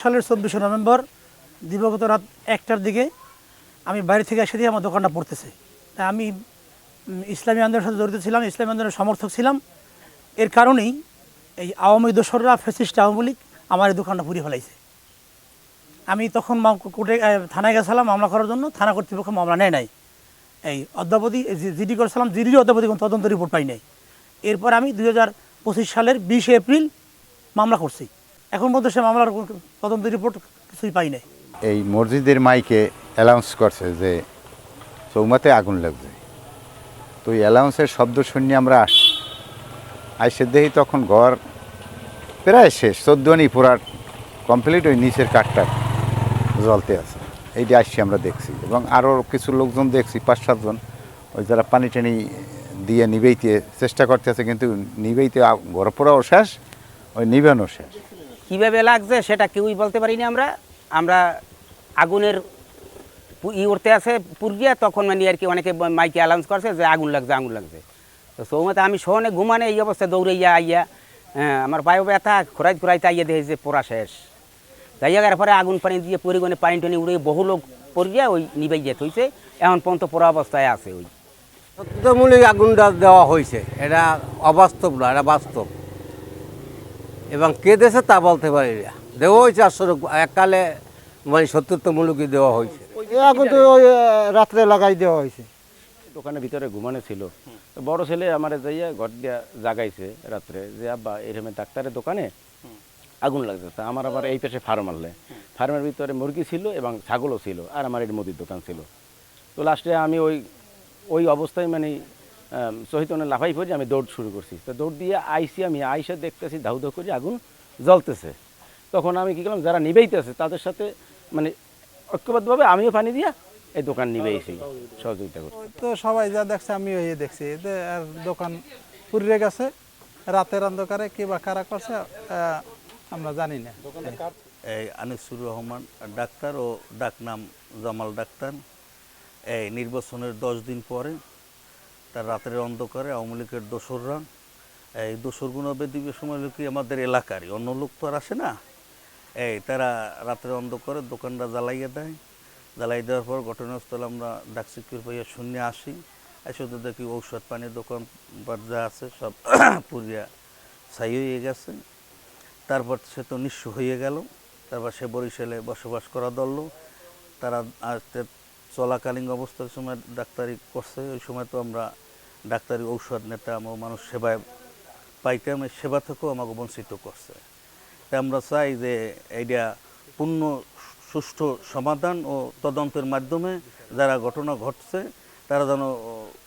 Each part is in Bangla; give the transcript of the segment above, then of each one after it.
সালের চব্বিশে নভেম্বর, দিবগত রাত একটার দিকে আমি বাইরে থেকে এসে দিয়ে আমার দোকানটা পড়তেছে। তাই আমি ইসলামী আন্দোলনের সাথে জড়িত ছিলাম, ইসলামী আন্দোলনের সমর্থক ছিলাম। এর কারণেই এই আওয়ামী দোসররা ফেসিস্ট আওয়ামী লীগ আমার এই দোকানটা পুড়িয়ে ফেলাইছে। আমি তখন কোর্টে থানায় গেছিলাম মামলা করার জন্য, থানা কর্তৃপক্ষ মামলা নেয় নাই। এই অদ্যাবধি জিডি করেছিলাম জিডির অদ্যাবধি কোনো তদন্ত রিপোর্ট পাই নাই। এরপর আমি দুই হাজার পঁচিশ সালের বিশে এপ্রিল মামলা করছি। এখন পর্যন্ত সে মামলার তদন্ত রিপোর্ট কিছুই পাই নাই। এই মসজিদের মাইকে অ্যালাউন্স করছে যে চৌমাতে আগুন লাগছে। তো এই অ্যালাউন্সের শব্দ শুনে আমরা আসি আইসে দেখি তখন ঘর প্রায় শেষ চোদ্দনি পুরা কমপ্লিট ওই নিচের কাঠটা জ্বলতে আছে। এইটা আসছি আমরা দেখছি এবং আরও কিছু লোকজন দেখছি, পাঁচ সাতজন ওই যারা পানি টানি দিয়ে নিবেইতে চেষ্টা করতে আছে কিন্তু নিবেইতে ঘর পোড়াও শেষ, ওই নিবেনও শেষ। কীভাবে লাগছে সেটা কেউই বলতে পারিনি আমরা। আমরা আগুনের ই উঠতে আছে পুরগিয়া তখন মানে আর কি অনেকে মাইকে অ্যালাউন্স করছে যে আগুন লাগছে আগুন লাগছে। তো সৌমতে আমি শোনে ঘুমানে এই অবস্থায় দৌড়াইয়া আইয়া হ্যাঁ আমার পায়ে ব্যথা খোরাইতে খোরাইতে আইয়া দেখে যে পোড়া শেষ। যাইয়া গেলে পরে আগুন পানি দিয়ে পরিগণে পানি টানি উড়ে বহু লোক পড়িয়া ওই নিবাই যেত হয়েছে এখন পর্যন্ত পোড়া অবস্থায় আছে ওই। সত্যমূলক আগুনটা দেওয়া হয়েছে এটা অবাস্তব না, এটা বাস্তব। এবং কে দেশে তা বলতে পারি না। দেওয়া হয়েছে আসলে এককালে মানে সত্যত্বমূলকই দেওয়া হয়েছে। এখন তো ওই রাত্রে লাগাই দেওয়া হয়েছে। দোকানের ভিতরে ঘুমানো ছিল। তো বড় ছেলে আমার যাইয়া ঘর দিয়া জাগাইছে রাত্রে যে আব্বা এরকম ডাক্তারের দোকানে আগুন লাগছে। তা আমার আবার এই পাশে ফার্ম আনলে। ফার্মের ভিতরে মুরগি ছিল এবং ছাগলও ছিল আর আমার এর মুদির দোকান ছিল। তো লাস্টে আমি ওই ওই অবস্থায় মানে সহিতনে লাফাই পড়ে আমি দৌড় শুরু করছি। তো দৌড় দিয়ে আইসি আমি আইসে দেখতেছি ধাউ ধাউ করে আগুন জ্বলতেছে। তখন আমি কী করলাম যারা নিবেইতেছে তাদের সাথে মানে ঐক্যবদ্ধভাবে আমিও পানি দিয়া এই দোকান নিবেইছি সহযোগিতা করছি। তো সবাই যা দেখছে আমি ওই দেখছি। এতে আর দোকান পুড়িয়ে গেছে রাতের অন্ধকারে কে বা কারা করছে আমরা জানি না। এই আনিসুর রহমান ডাক্তার ও ডাকনাম জামাল ডাক্তার। এই নির্বাচনের দশ দিন পরে তার রাতের অন্ধকারে আওয়ামী লীগের দোসররা, এই দোসরগুলো বেদিবের সময় কি আমাদের এলাকারই। অন্য লোক তো আর আসে না। এই তারা রাতের অন্ধকারে দোকানটা জ্বালাইয়ে দেয়। জ্বালাই দেওয়ার পর ঘটনাস্থলে আমরা ডাকসিকির পাইয়া শূন্য আসি। এসে তো দেখি ঔষধ পানির দোকান যা আছে সব পুরিয়া ছাই হয়ে গেছে। তারপর সে তো নিঃস্ব হয়ে গেল। তারপর সে বরিশালে বসবাস করা ধরল। তারা চলাকালীন অবস্থার সময় ডাক্তারি করছে, ওই সময় তো আমরা ডাক্তারি ঔষধ নিতাম ও মানুষ সেবায় পাইতাম, এই সেবা থেকেও আমাকে বঞ্চিত করছে। তাই আমরা চাই যে এইটা পূর্ণ সুষ্ঠু সমাধান ও তদন্তের মাধ্যমে যারা ঘটনা ঘটছে, তারা যেন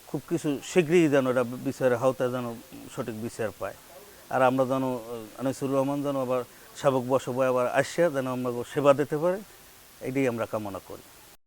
খুব কিছু শীঘ্রই যেন এটা বিচারের হাওতায় যেন সঠিক বিচার পায়। আর আমরা যেন, আনিসুর রহমান যেন আবার শাবক বসবায় আবার আসিয়া যেন আমরা সেবা দিতে পারে এটাই আমরা কামনা করি।